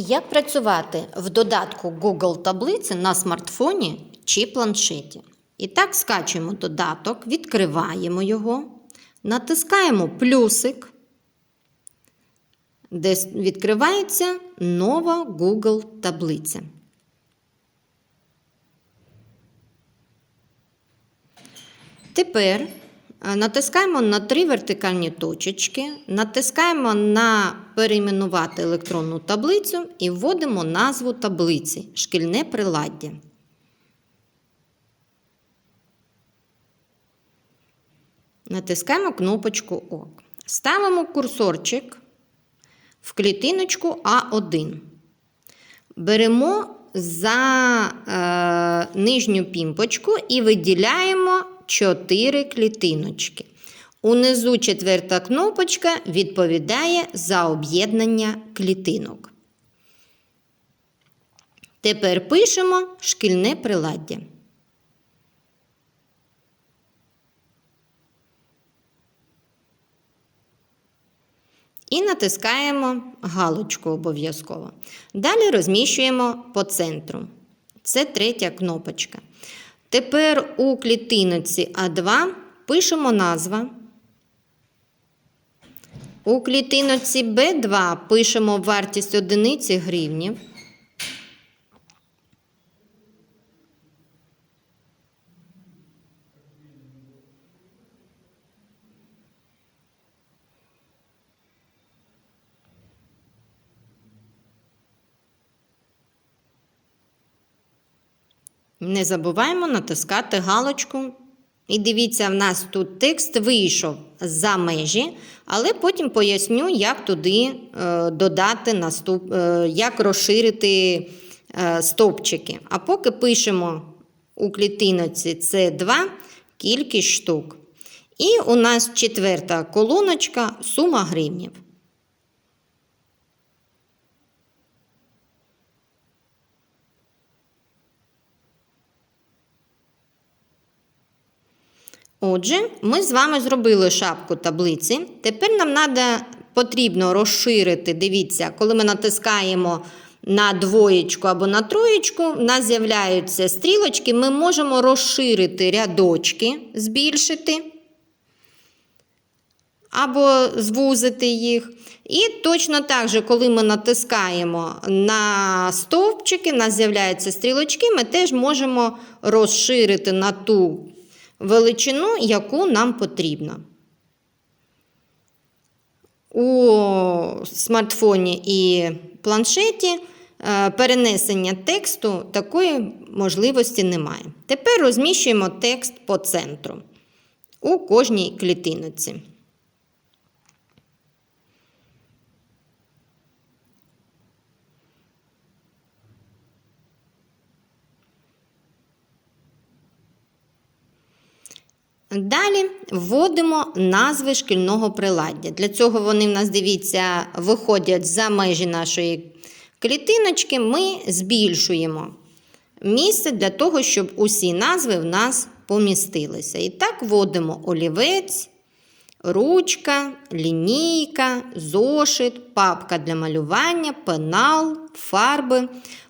Як працювати в додатку Google таблиці на смартфоні чи планшеті? І так, скачуємо додаток, відкриваємо його, натискаємо плюсик, де відкривається нова Google таблиця. Тепер натискаємо на три вертикальні точечки, натискаємо на перейменувати електронну таблицю і вводимо назву таблиці шкільне приладдя. Натискаємо кнопочку ОК. Ставимо курсорчик в клітиночку А1. Беремо за е, нижню пімпочку і виділяємо 4 клітиночки. Унизу четверта кнопочка відповідає за об'єднання клітинок. Тепер пишемо шкільне приладдя. І натискаємо галочку обов'язково. Далі розміщуємо по центру. Це третя кнопочка. Тепер у клітиноці А2 пишемо назва. У клітиноці Б2 пишемо вартість одиниці гривнів. Не забуваємо натискати галочку. І дивіться, в нас тут текст вийшов за межі, але потім поясню, як туди е, додати наступ, е, як розширити е, стовпчики. А поки пишемо у клітиноці це 2 кількість штук. І у нас четверта колоночка сума гривнів. Отже, ми з вами зробили шапку таблиці. Тепер нам надо, потрібно розширити. Дивіться, коли ми натискаємо на двоєчку або на троєчку, у нас з'являються стрілочки, ми можемо розширити рядочки, збільшити або звузити їх. І точно так же, коли ми натискаємо на стовпчики, у нас з'являються стрілочки, ми теж можемо розширити на ту величину, яку нам потрібно. У смартфоні і планшеті е, перенесення тексту такої можливості немає. Тепер розміщуємо текст по центру у кожній клітиноці. Далі вводимо назви шкільного приладдя. Для цього вони в нас, дивіться, виходять за межі нашої клітиночки. Ми збільшуємо місце для того, щоб усі назви в нас помістилися. І так вводимо олівець, ручка, лінійка, зошит, папка для малювання, пенал, фарби,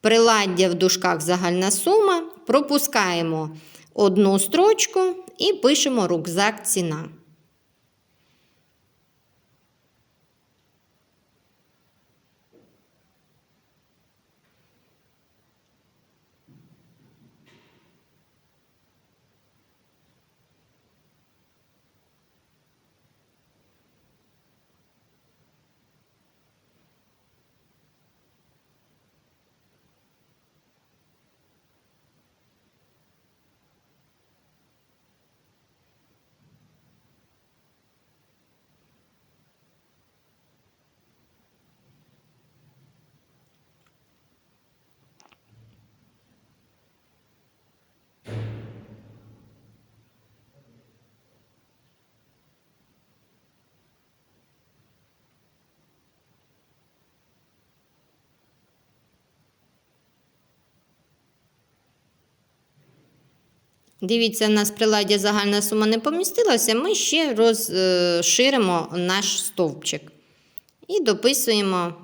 приладдя в дужках загальна сума. Пропускаємо одну строчку і пишемо рюкзак ціна. Дивіться, у нас приладдя загальна сума не помістилася, ми ще розширимо наш стовпчик. І дописуємо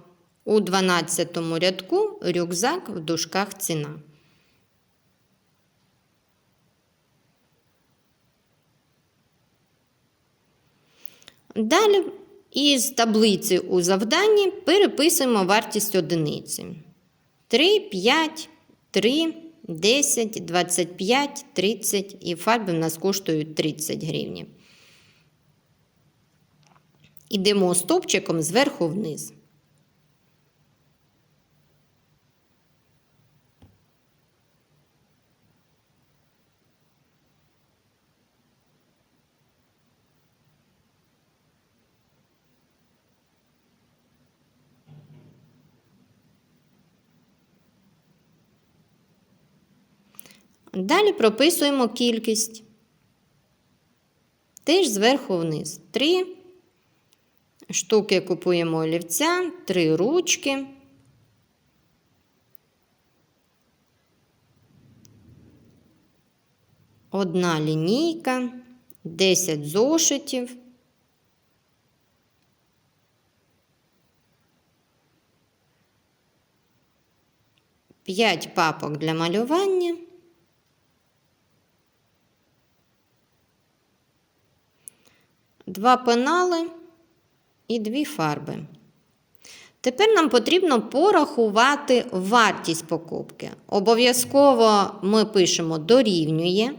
У 12 рядку рюкзак в дужках ціна. Далі із таблиці у завданні переписуємо вартість одиниці. 3, 5, 3, 10, 25, 30 і фарби в нас коштують 30 гривень. Ідемо стовпчиком зверху вниз. Далі прописуємо кількість. Теж зверху вниз. Три штуки купуємо олівця, три ручки. Одна лінійка, 10 зошитів. П'ять папок для малювання. Два пенали і дві фарби. Тепер нам потрібно порахувати вартість покупки. Обов'язково ми пишемо дорівнює.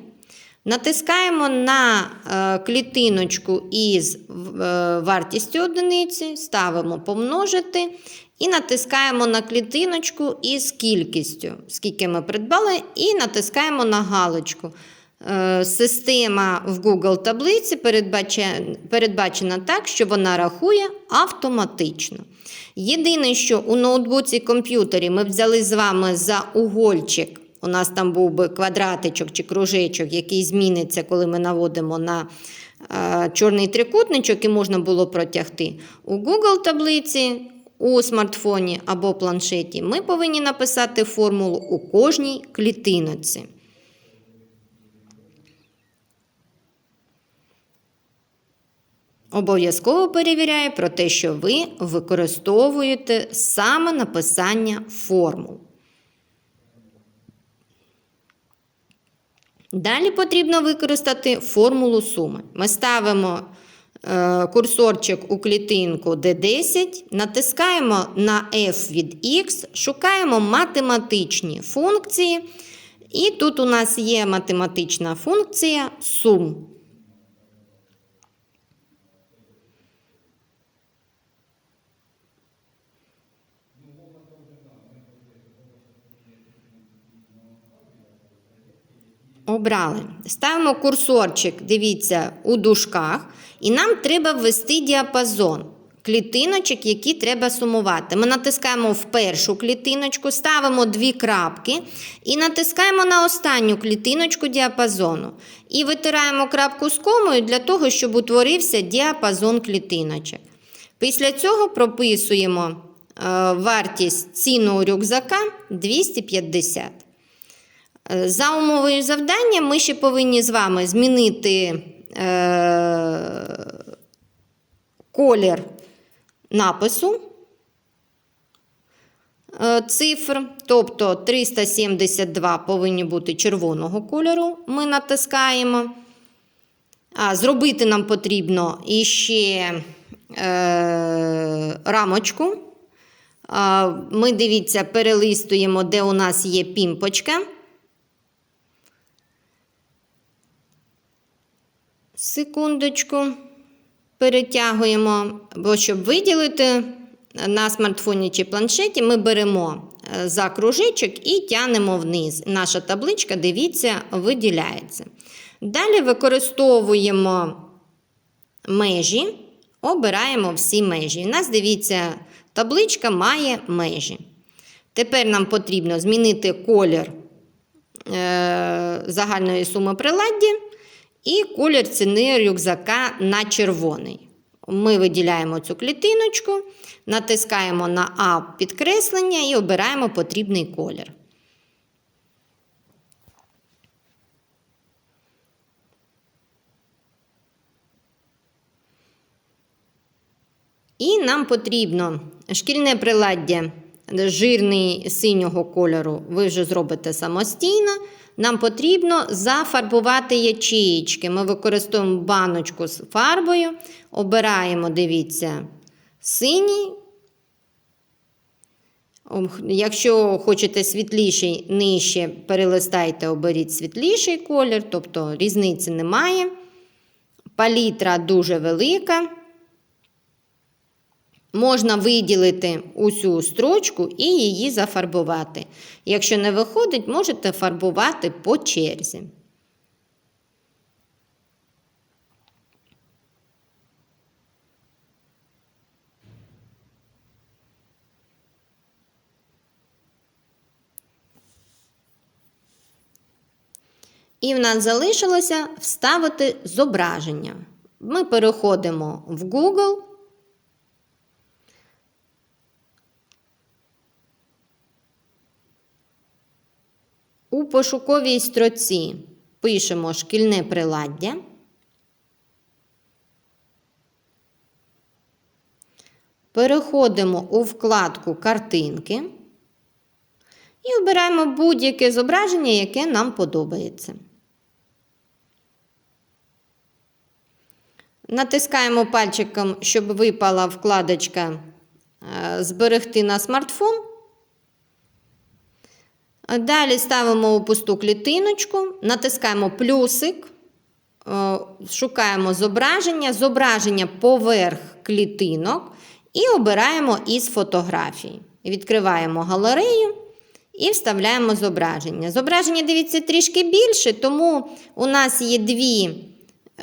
Натискаємо на е, клітиночку із е, вартістю одиниці, ставимо помножити і натискаємо на клітиночку із кількістю, скільки ми придбали, і натискаємо на галочку. Е, Система в Google таблиці передбачена, так, що вона рахує автоматично. Єдине, що у ноутбуці комп'ютері ми взяли з вами за угольчик. У нас там був би квадратичок чи кружечок, який зміниться, коли ми наводимо на е, чорний трикутничок і можна було протягти. У Google таблиці, у смартфоні або планшеті ми повинні написати формулу у кожній клітиночці. Обов'язково перевіряю про те, що ви використовуєте саме написання формул. Далі потрібно використати формулу суми. Ми ставимо е, курсорчик у клітинку D10, натискаємо на F від X, шукаємо математичні функції. І тут у нас є математична функція сум. Обрали. Ставимо курсорчик, дивіться, у дужках, і нам треба ввести діапазон клітиночок, які треба сумувати. Ми натискаємо в першу клітиночку, ставимо дві крапки і натискаємо на останню клітиночку діапазону. І витираємо крапку з комою для того, щоб утворився діапазон клітиночок. Після цього прописуємо е, вартість ціну рюкзака 250. Е, За умовою завдання ми ще повинні з вами змінити е, колір напису е, цифр, тобто 372 повинні бути червоного кольору, ми натискаємо. А зробити нам потрібно іще е, рамочку. А, Ми дивіться, перелистуємо, де у нас є пімпочка. Секундочку. Перетягуємо, бо щоб виділити на смартфоні чи планшеті, ми беремо е, за кружечок і тянемо вниз. Наша табличка, дивіться, виділяється. Далі використовуємо межі, обираємо всі межі. У нас, дивіться, табличка має межі. Тепер нам потрібно змінити колір е, загальної суми приладдя. І колір ціни рюкзака на червоний. Ми виділяємо цю клітиночку, натискаємо на А підкреслення і обираємо потрібний колір. І нам потрібно шкільне приладдя жирний синього кольору, ви вже зробите самостійно. Нам потрібно зафарбувати ячеїчки. Ми використовуємо баночку з фарбою, обираємо, дивіться, синій. Якщо хочете світліший нижче, перелистайте, оберіть світліший колір, тобто різниці немає. Палітра дуже велика. Можна виділити усю строчку і її зафарбувати. Якщо не виходить, можете фарбувати по черзі. І в нас залишилося вставити зображення. Ми переходимо в Google. У пошуковій строці пишемо шкільне приладдя. Переходимо у вкладку картинки і обираємо будь-яке зображення, яке нам подобається. Натискаємо пальчиком, щоб випала вкладочка е, Зберегти на смартфон. Далі ставимо у пусту клітиночку, натискаємо плюсик, е, шукаємо зображення, зображення поверх клітинок і обираємо із фотографій. Відкриваємо галерею і вставляємо зображення. Зображення, дивіться, трішки більше, тому у нас є дві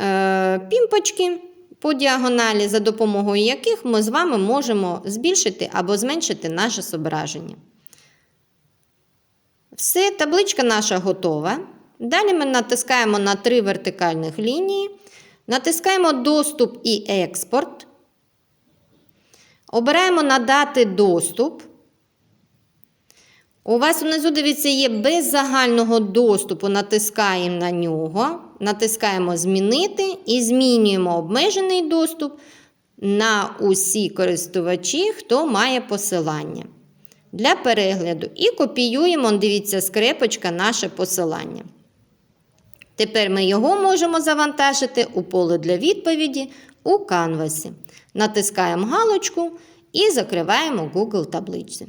е, пімпочки по діагоналі, за допомогою яких ми з вами можемо збільшити або зменшити наше зображення. Все, табличка наша готова. Далі ми натискаємо на три вертикальних лінії, натискаємо Доступ і експорт. Обираємо Надати доступ. У вас внизу, дивіться, є без загального доступу, натискаємо на нього, натискаємо Змінити і змінюємо обмежений доступ на усі користувачі, хто має посилання для перегляду. І копіюємо, дивіться, скрепочка наше посилання. Тепер ми його можемо завантажити у поле для відповіді у канвасі. Натискаємо галочку і закриваємо Google табличці.